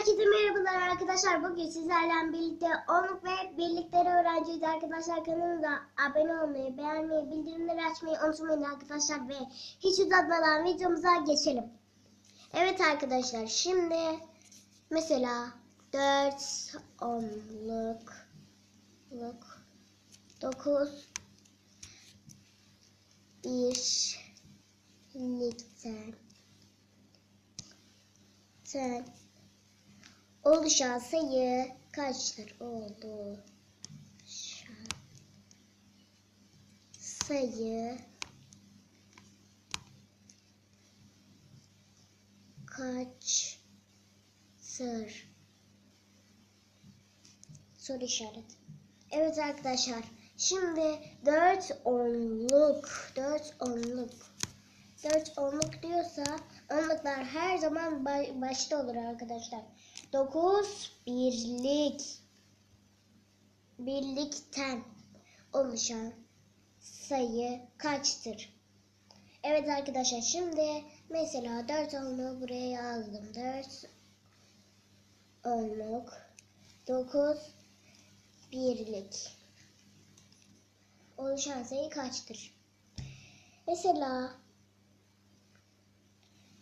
Herkese merhabalar arkadaşlar. Bugün sizlerle birlikte onluk ve birlikleri öğrenciyiz arkadaşlar. Kanalımıza abone olmayı, beğenmeyi, bildirimleri açmayı unutmayın arkadaşlar. Ve hiç uzatmadan videomuza geçelim. Evet arkadaşlar şimdi mesela 4 onluk luk, 9 birlikten sen oluşan sayı kaçtır? Oldu. sayı kaçtır? Soru işareti. Evet arkadaşlar. Şimdi 4 onluk, 4 onluk, 4 onluk diyorsa onluklar her zaman ba- başta olur arkadaşlar. 9 birlik, birlikten oluşan sayı kaçtır? Evet arkadaşlar şimdi mesela 4 onluğu buraya yazdım. 4 onluk, 9 birlik oluşan sayı kaçtır? Mesela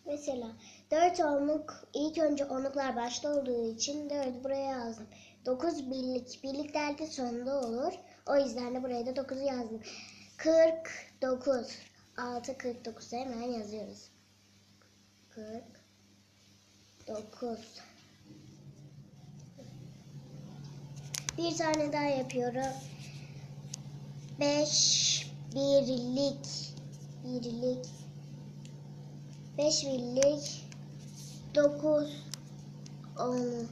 mesela 4 onluk ilk önce onluklar başta olduğu için 4 buraya yazdım. 9 birlik. Birlikler de sonunda olur. O yüzden de buraya da 9'u yazdım. 49. 6 49 hemen yazıyoruz. 49. Bir tane daha yapıyorum. 5 birlik birlik 5 birlik 9 onluk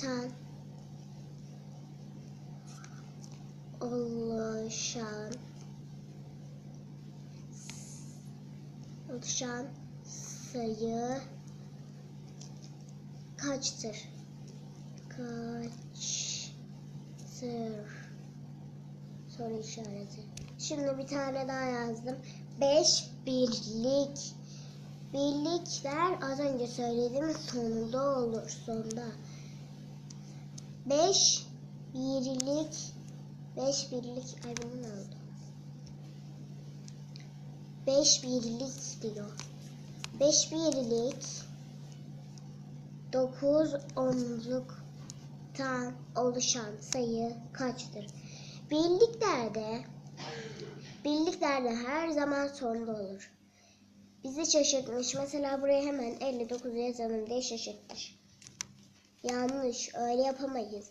tan oluşan oluşan sayı kaçtır? Kaçtır? Soru işareti. Şimdi bir tane daha yazdım. 5 birlik. Birlikler az önce söylediğim sonunda olur. Sonda. 5 birlik. 5 birlik. Ay bu ne oldu? 5 birlik diyor. 5 birlik. 9 onluktan oluşan sayı kaçtır? Birliklerde Birlik nerede her zaman sonda olur. Bizi şaşırtmış. Mesela buraya hemen 59 yazalım diye şaşırtmış. Yanlış. Öyle yapamayız.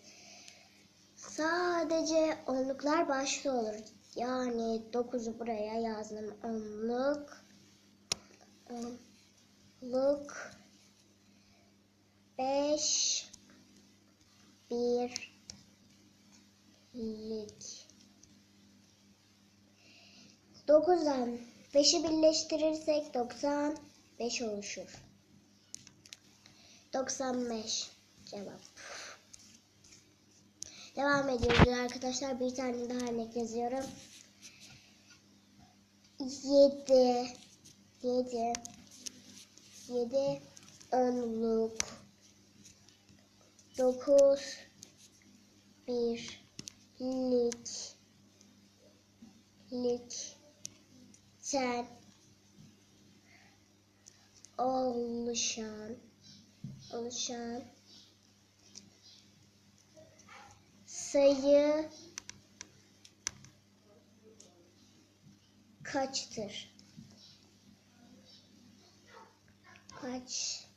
Sadece onluklar başta olur. Yani 9'u buraya yazdım. Onluk. Onluk. 5 1 9'dan 5'i birleştirirsek 95 oluşur. 95 cevap. Devam ediyoruz arkadaşlar. Bir tane daha örnek yazıyorum. 7 7 7 onluk 9 bir lik lik sen oluşan oluşan sayı kaçtır? Kaçtır?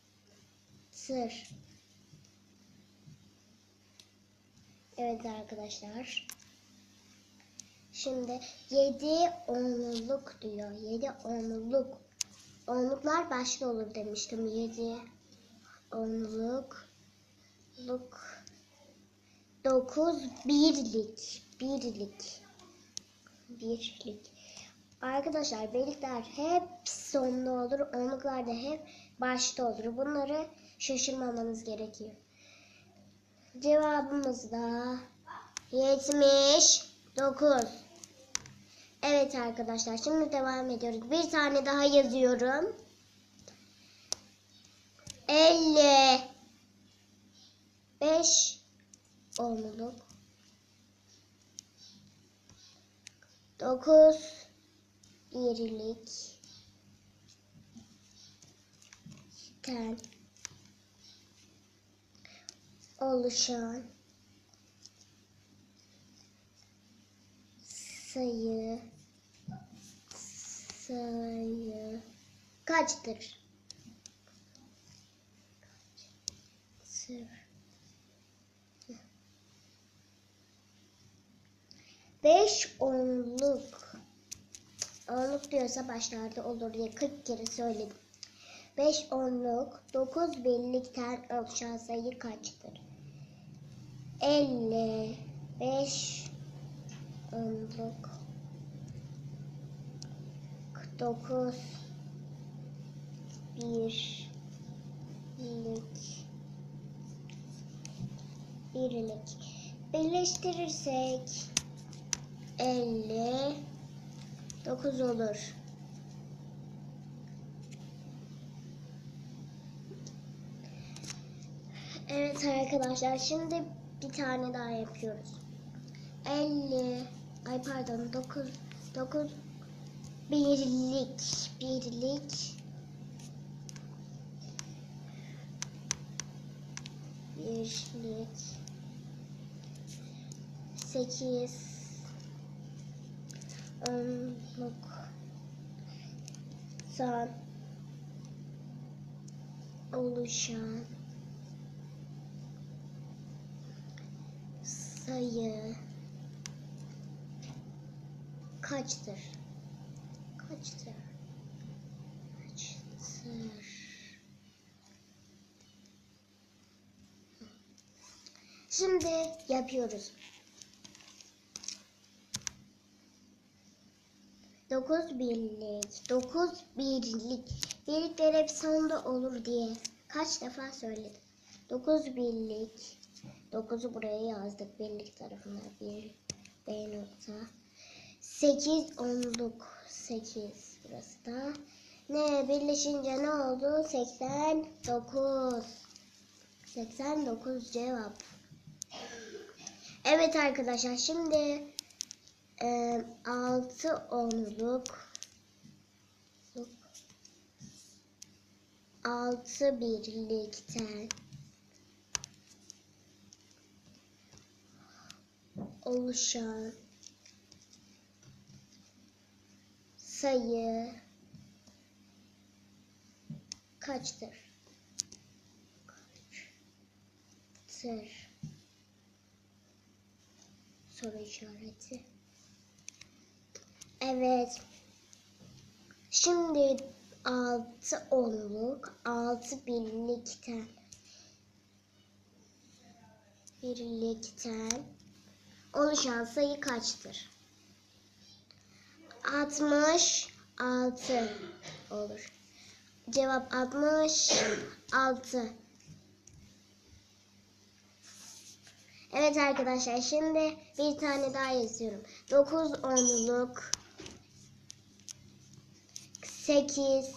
Evet arkadaşlar. Şimdi 7 onluluk diyor. 7 onluluk. Onluklar başta olur demiştim. 7 onluk luk 9 birlik. Birlik. Birlik. Arkadaşlar birlikler hep sonda olur. Onluklar da hep başta olur. Bunları şaşırmamanız gerekiyor. Cevabımız da 79. Evet arkadaşlar şimdi devam ediyoruz. Bir tane daha yazıyorum. elli beş onluk dokuz birlik ten. Oluşan. Sayı sayı kaçtır? Beş onluk. Onluk diyorsa başlarda olur diye 40 kere söyledim. Beş onluk dokuz birlikten oluşan sayı kaçtır? Elli beş onluk dokuz bir birlik birlik birleştirirsek elli dokuz olur. Evet arkadaşlar şimdi bir tane daha yapıyoruz. 50 ay pardon 9 9 birlik birlik. Birlik. 8 onluk. San oluşan. Sayı. Kaçtır? Kaçtır? Kaçtır? Şimdi yapıyoruz. Dokuz birlik, dokuz birlik. Birlikler hep sonunda olur diye kaç defa söyledim. Dokuz birlik, dokuzu buraya yazdık birlik tarafına bir B nokta. Sekiz onluk, sekiz burası da. Ne birleşince ne oldu? Seksen dokuz. Seksen dokuz cevap. Evet arkadaşlar şimdi e, 6 onluk 6 birlikten oluşan sayı kaçtır? Kaçtır? soru işareti. Evet. Şimdi 6 onluk 6 birlikten birlikten oluşan sayı kaçtır? 66 olur. Cevap 66. Evet arkadaşlar şimdi bir tane daha yazıyorum. 9 onluk 8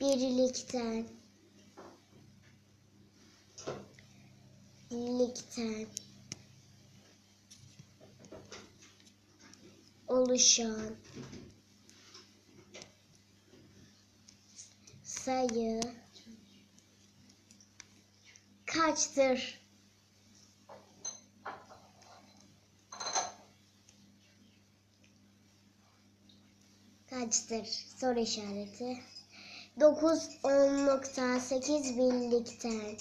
birlikten birlikten oluşan sayı kaçtır? kaçtır? Soru işareti. 9 10.8 birlikten.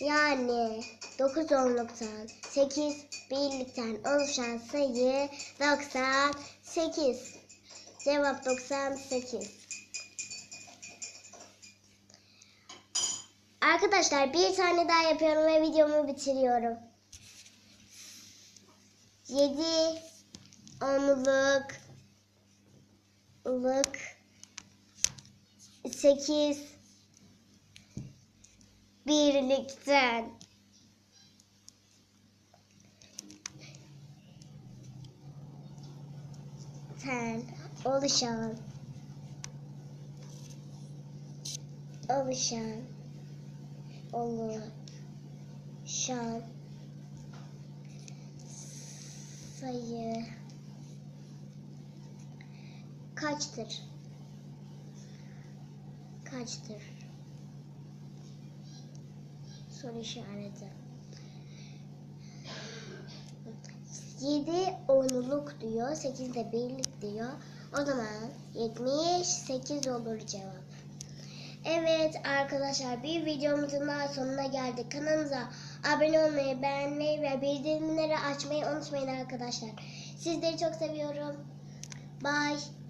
Yani 9 onluktan 8 birlikten oluşan sayı 98. Cevap 98. Arkadaşlar bir tane daha yapıyorum ve videomu bitiriyorum. 7 onluk lık 8 birlikten ten oluşan oluşan oluşan sayı kaçtır? Kaçtır? Soru işareti. 7 onluk diyor, 8 de birlik diyor. O zaman 78 olur cevap. Evet arkadaşlar bir videomuzun daha sonuna geldik. Kanalımıza abone olmayı, beğenmeyi ve bildirimleri açmayı unutmayın arkadaşlar. Sizleri çok seviyorum. Bye.